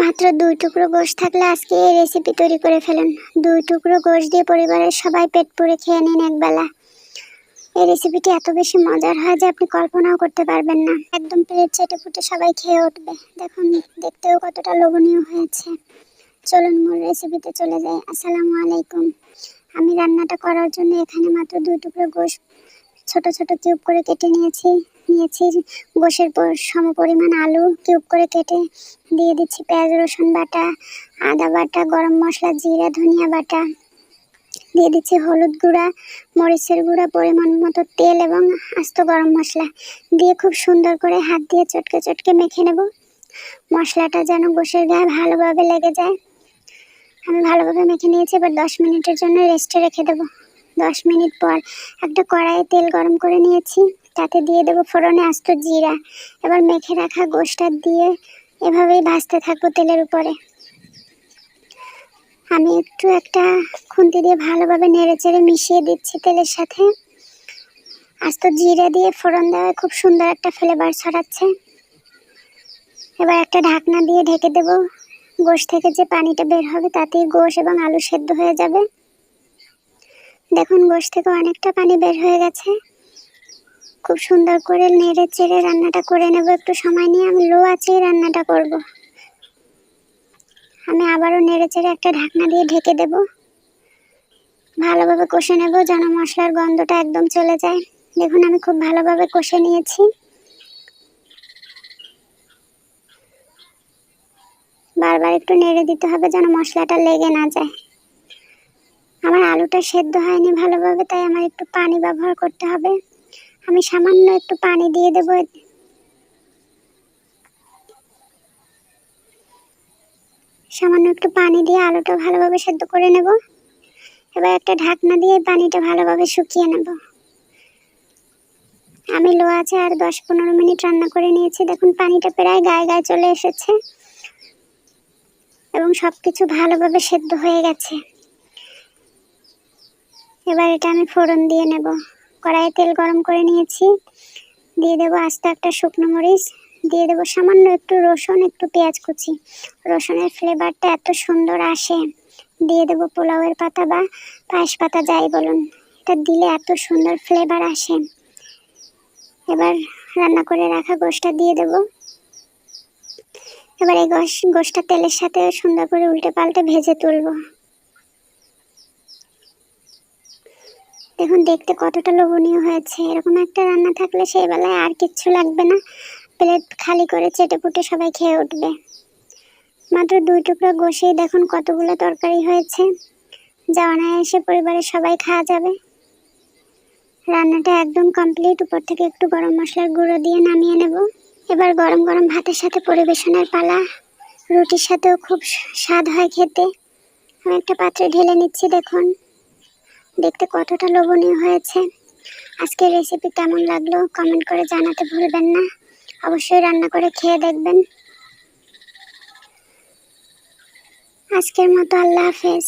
মাত্র দুই টুকরো গোশ থাকলে আজকে এই রেসিপি তৈরি করে ফেলুন। দুই টুকরো গোশ দিয়ে পরিবারের সবাই পেট পুড়ে খেয়ে নিন একবেলা। এই রেসিপিটি এত বেশি মজার হয় যে আপনি কল্পনাও করতে পারবেন না। একদম প্লেট চেটে ফুটে সবাই খেয়ে উঠবে। দেখুন, দেখতেও কতটা লোভনীয় হয়েছে। চলুন মূল রেসিপিতে চলে যাই। আসসালামু আলাইকুম। আমি রান্নাটা করার জন্য এখানে মাত্র দুই টুকরো গোশ ছোট ছোট কিউব করে কেটে নিয়েছি। নিয়েছি গোশের পর সম পরিমাণ আলু কিউব করে কেটে দিয়ে দিচ্ছি পেঁয়াজ, রসুন বাটা, আদা বাটা, গরম মশলা, জিরা, ধনিয়া বাটা। দিয়ে দিচ্ছি হলুদ গুঁড়া, মরিচের গুঁড়া, পরিমাণ মতো তেল এবং আস্ত গরম মশলা। দিয়ে খুব সুন্দর করে হাত দিয়ে চটকে চটকে মেখে নেব। মশলাটা যেন গোশের গায়ে ভালোভাবে লেগে যায়। আমি ভালোভাবে মেখে নিয়েছি, এবার দশ মিনিটের জন্য রেস্টে রেখে দেবো। দশ মিনিট পর একটা কড়াইয়ে তেল গরম করে নিয়েছি। তাতে দিয়ে দেবো ফোড়নে আস্ত জিরা। এবার মেখে রাখা গোশটা দিয়ে এভাবেই ভাজতে থাকব তেলের উপরে। আমি একটু একটা খুন্তি দিয়ে ভালোভাবে নেড়ে চেড়ে মিশিয়ে দিচ্ছি তেলের সাথে। আস্ত জিরা দিয়ে ফোড়ন দেওয়া খুব সুন্দর একটা ফ্লেভার ছড়াচ্ছে। এবার একটা ঢাকনা দিয়ে ঢেকে দেব। গোশ থেকে যে পানিটা বের হবে তাতেই গোশ এবং আলু সেদ্ধ হয়ে যাবে। দেখুন, গোশ থেকে অনেকটা পানি বের হয়ে গেছে। খুব সুন্দর করে নেড়ে চেড়ে রান্নাটা করে নেব। একটু সময় নিয়ে আমি লো আছেই রান্নাটা করব। আমি আবারও নেড়ে চেড়ে একটা ঢাকনা দিয়ে ঢেকে দেব। ভালোভাবে কষে নেব যেন মশলার গন্ধটা একদম চলে যায়। দেখুন, আমি খুব ভালোভাবে কষে নিয়েছি। বারবার একটু নেড়ে দিতে হবে যেন মশলাটা লেগে না যায়। আমার আলুটা সেদ্ধ হয়নি ভালোভাবে, তাই আমার একটু পানি ব্যবহার করতে হবে। আমি সামান্য একটু পানি দিয়ে দেব। সামান্য একটু পানি দিয়ে আলুটা ভালোভাবে সেদ্ধ করে নেব। এবার একটা ঢাকনা দিয়ে পানিটা ভালোভাবে শুকিয়ে নেব। আমি লো আছে আর দশ পনেরো মিনিট রান্না করে নিয়েছি। দেখুন, পানিটা প্রায় গায়ে গায়ে চলে এসেছে এবং সব কিছু ভালোভাবে সেদ্ধ হয়ে গেছে। এবার এটা আমি ফোড়ন দিয়ে নেব। কড়াইয়ে তেল গরম করে নিয়েছি। দিয়ে দেবো আস্তে একটা শুকনো মরিচ। দিয়ে দেবো সামান্য একটু রসুন, একটু পেঁয়াজ কুচি। রসুনের ফ্লেভারটা এত সুন্দর আসে। দিয়ে দেবো পোলাওয়ের পাতা বা পায়েস পাতা, যাই বলুন। এটা দিলে এত সুন্দর ফ্লেভার আসে। এবার রান্না করে রাখা গোশটা দিয়ে দেবো। এবার এই গোশ, গোশটা তেলের সাথে সুন্দর করে উল্টে পাল্টে ভেজে তুলবো। দেখুন, দেখতে কতটা লোভনীয় হয়েছে। এরকম একটা রান্না থাকলে সেই বেলায় আর কিচ্ছু লাগবে না। প্লেট খালি করে চেটে পুটে সবাই খেয়ে উঠবে। মাত্র দুই টুকরো গোশেই দেখুন কতগুলো তরকারি হয়েছে। যা অনায়াসে পরিবারের সবাই খাওয়া যাবে। রান্নাটা একদম কমপ্লিট উপর থেকে একটু গরম মশলার গুঁড়ো দিয়ে নামিয়ে নেব। এবার গরম গরম ভাতের সাথে পরিবেশনের পালা। রুটির সাথেও খুব স্বাদ হয় খেতে। আমি একটা পাত্রে ঢেলে নিচ্ছি, দেখুন। দেখতে কতটা লোভনীয় হয়েছে। আজকের রেসিপি কেমন লাগল কমেন্ট করে জানাতে ভুলবেন না। অবশ্যই রান্না করে খেয়ে দেখবেন। আজকের মতো আল্লাহ হাফেজ।